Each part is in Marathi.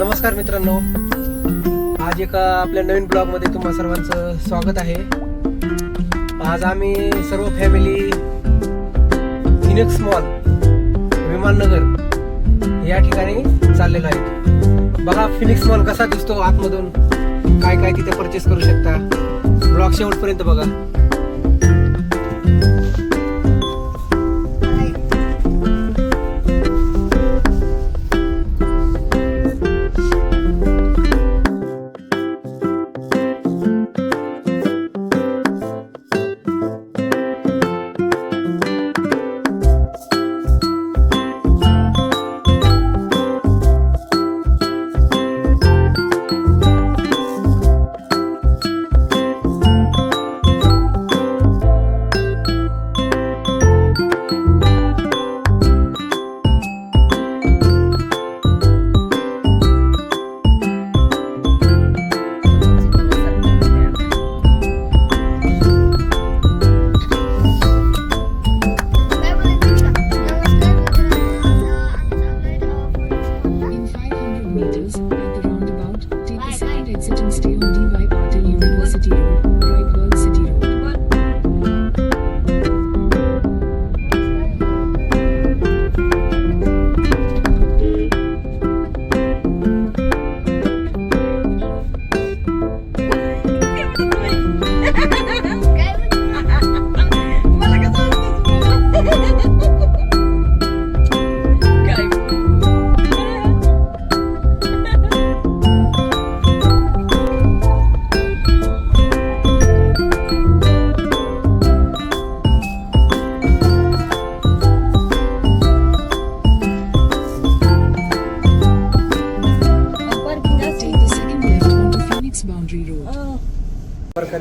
नमस्कार मित्रांनो. आज एका आपल्या नवीन ब्लॉगमध्ये तुम्हा सर्वांचं स्वागत आहे. आज आम्ही सर्व फॅमिली फिनिक्स मॉल विमाननगर या ठिकाणी चाललेलो आहे. बघा फिनिक्स मॉल कसा दिसतो आतमधून? काय काय तिथे परचेस करू शकता? ब्लॉग शेवटपर्यंत बघा.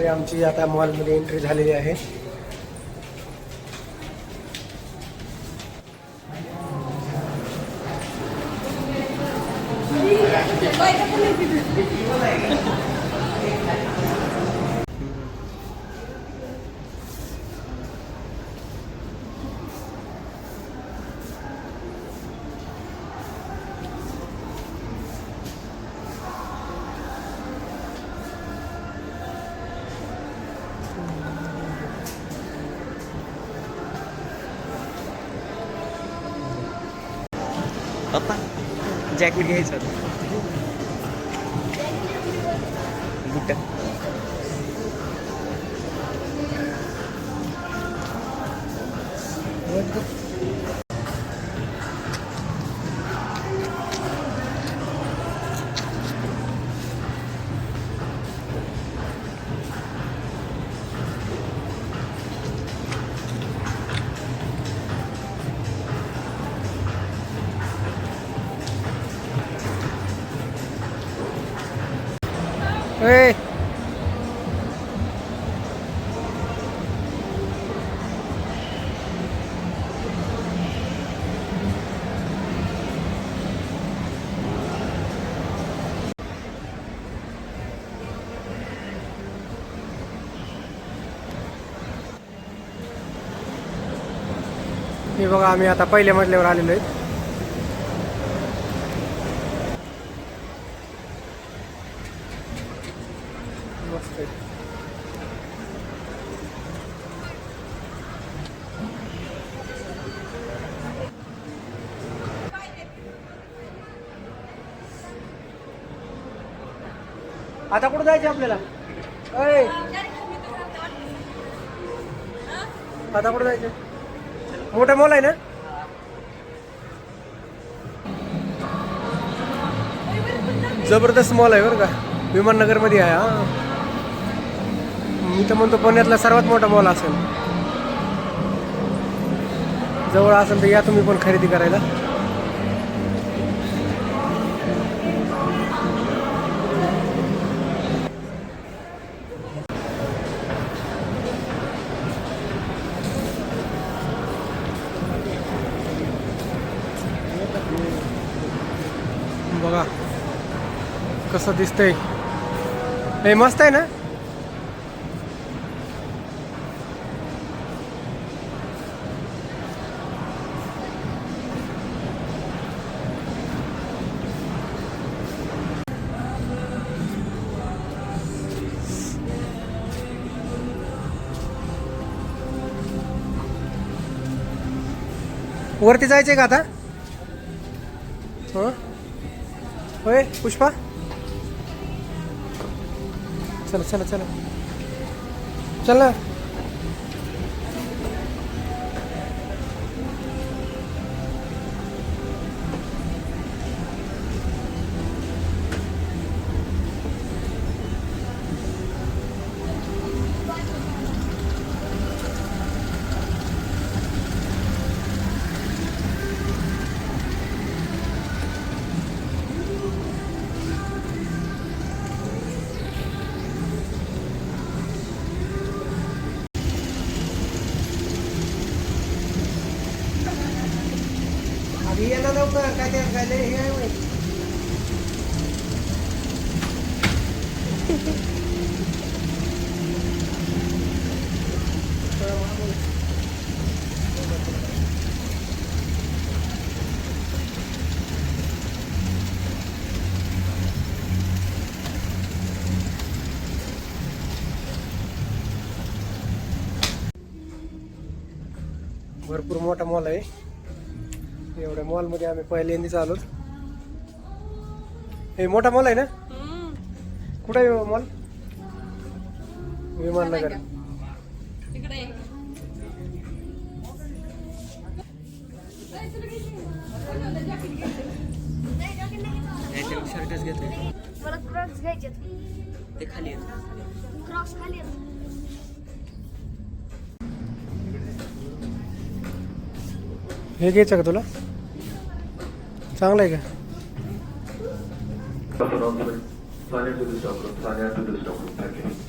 आमची आता मॉलमध्ये एंट्री झालेली आहे. पप्पा जॅकेट घ्यायचं होतं. बुट ए हे बघा आम्ही आता पहिल्या मजल्यावर आलेलो आहे आहे आता कुठं जायचं आपल्याला? अय आता कुठं जायचं? मोठा मॉल आहे ना? जबरदस्त मॉल आहे बरं का. विमाननगरमध्ये आहे हा. मी तर म्हणतो पुण्यातला सर्वात मोठा मॉल असेल. जवळ असेल तर या तुम्ही पण खरेदी करायला. कसं दिसतंय? हे मस्त आहे ना? वरती जायचे का आता? होय पुष्पा? चला चला चला. चल नव्हतं काय ते काय लय हे आहे होय. भरपूर मोठा मॉल आहे एवढ्या मॉलमध्ये आम्ही पहिल्यांदाच आलो. हे मोठा मॉल आहे ना? कुठं आहे मॉल विमाननगर. याच्यावर शर्टच घेतोय मला क्रॉक्स घ्यायचे. ते खाली क्रॉक्स. हे घ्यायचं का तुला? चांगलं आहे का Sign into the stock room. Sign into the stock room. Thank you.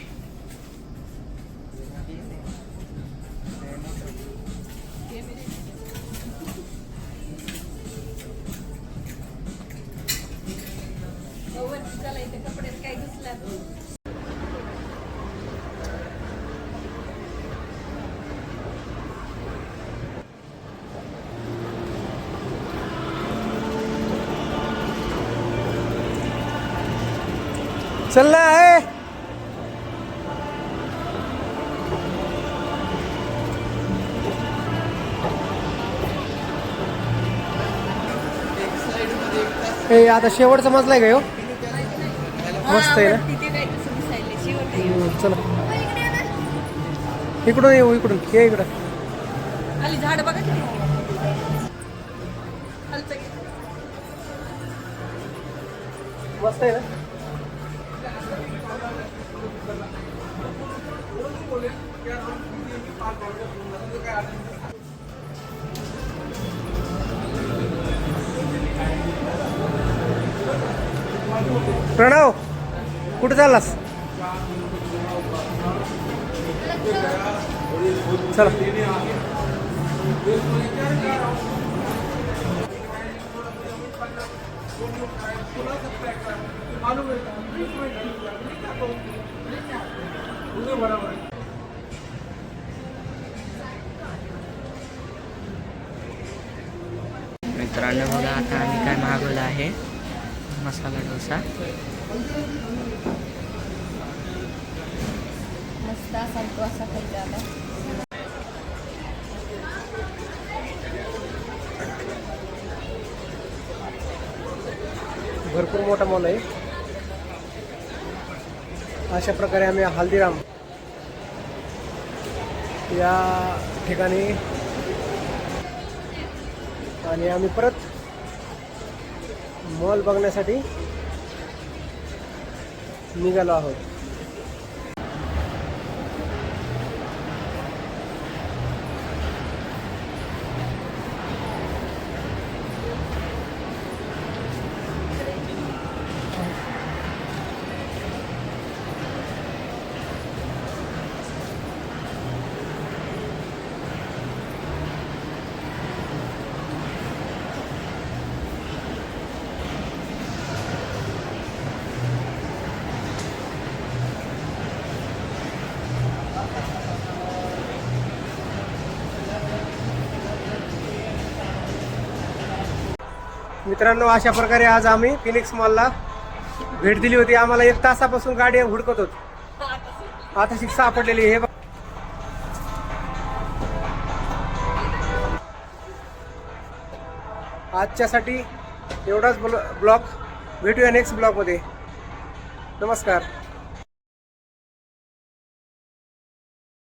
चल ए. आता शेवटचा मजला आहे का ह्यो? मस्त आहे ना? चला. इकडून येऊ इकडून. ये इकडं. झाड बघा. मस्त आहे ना? प्रणव कुठे चाललास? चला. मित्रांनो बघा आता आम्ही काय मागवलं आहे. मसाला डोसा. मस्त असा खायचा भरपूर मोठा मॉल आहे. अशा प्रकारे आम्ही हल्दीराम या ठिकाणी आणि आम्ही परत मॉल बघण्यासाठी निघालो आहोत. मित्रांनो अशा प्रकारे आज आम्ही फिनिक्स मॉलला भेट दिली होती. आम्हाला एक तासापासून गाडी हुडकत होत. आता शिक्षा सापडलेली हे बघ. आजच्यासाठी एवढाच ब्लॉग. भेटूया नेक्स्ट ब्लॉगमध्ये. नमस्कार.